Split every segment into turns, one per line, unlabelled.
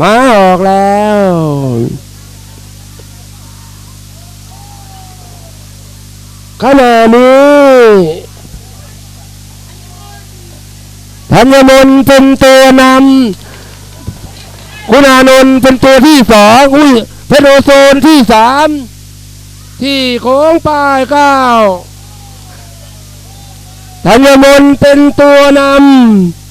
มาออกแล้ว ขณะนี้ธัญมนเป็นตัวนำคุณานนท์เป็นตัวที่สองอุ้ยเพชรโอโซนที่สามที่โค้งป้ายเก้าธัญมนเป็นตัวนำ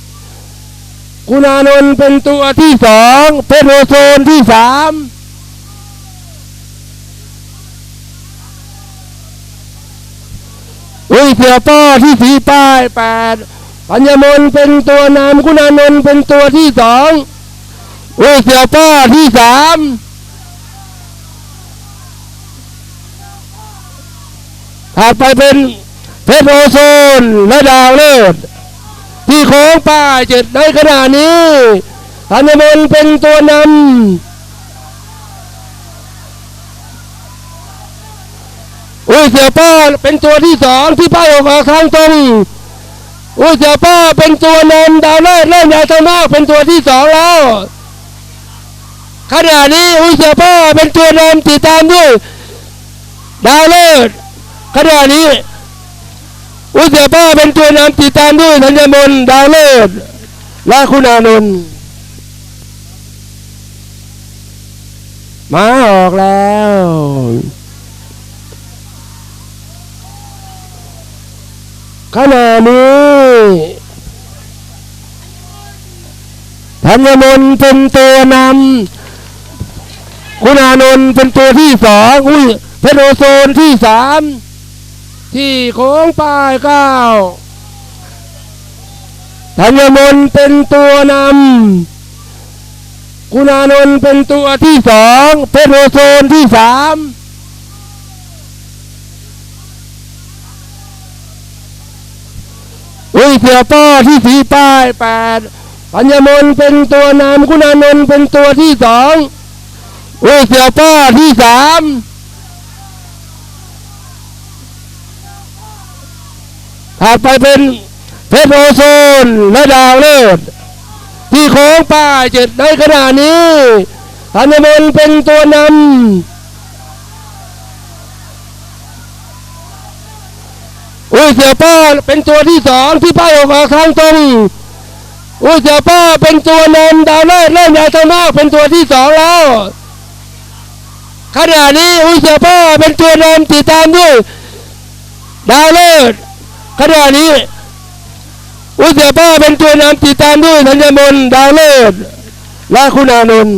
คุณานนท์เป็นตัวที่สองเพชรโอโซนที่สามอุ้ยเสือป้อที่สีป้ายแปดปัญญมนเป็นตัวนำคุณานนท์เป็นตัวที่สองอุ้ยเสือป้อที่สามถัดไปเป็นเพชรโอโซนและดาวเลิศ ที่โค้งป้ายเจ็ดในขณะนี้ธัญมนเป็นตัวนำอุ้ยเสียป้าเป็นตัวที่สองที่ป้ายออกมาทางตรงอุ้ยเสียป้าเป็นตัวนำดาวเลิศเล่นยาทางนอกเป็นตัวที่สองแล้วขณะนี้อุ้ยเสียป้าเป็นตัวนำติดตามด้วยดาวเลิศขณะนี้ อุยเสียป้าเป็นตัวนำติดตามด้วยธัญมนดาวเลิศและคุณอานนท์มาออกแล้วขณะนี้ธัญมนเป็นตัวนำคุณอานนท์เป็นตัวที่สองอุ้ยเพชรโอโซนที่สาม ที่โค้งป้ายเก้าธัญมนเป็นตัวนำคุณานนท์เป็นตัวที่สองเพชรโอโซนที่สามอุ้ยเสือป้อที่สีป้ายแปดปัญญมนเป็นตัวนำคุณานนท์เป็นตัวที่สองอุ้ยเสือป้อที่สาม ถัดไปเป็นเพชรโอโซนและดาวเลิศที่โค้งป้ายเจ็ดในขณะนี้ธัญมนต์เป็นตัวนำอุ้ยเสียป้าเป็นตัวที่สองที่ป้ายออกมาทางตรงอุ้ยเสียป้าเป็นตัวนำดาวเลิศเล่นยาทางนอกเป็นตัวที่สองแล้วขณะนี้อุ้ยเสียป้าเป็นตัวนำติดตามด้วยดาวเลิศ ขณะนี้ อุยเสียป้าเป็นตัวนำติดตามด้วยธัญมนต์ดาวเลิศและคุณอานนท์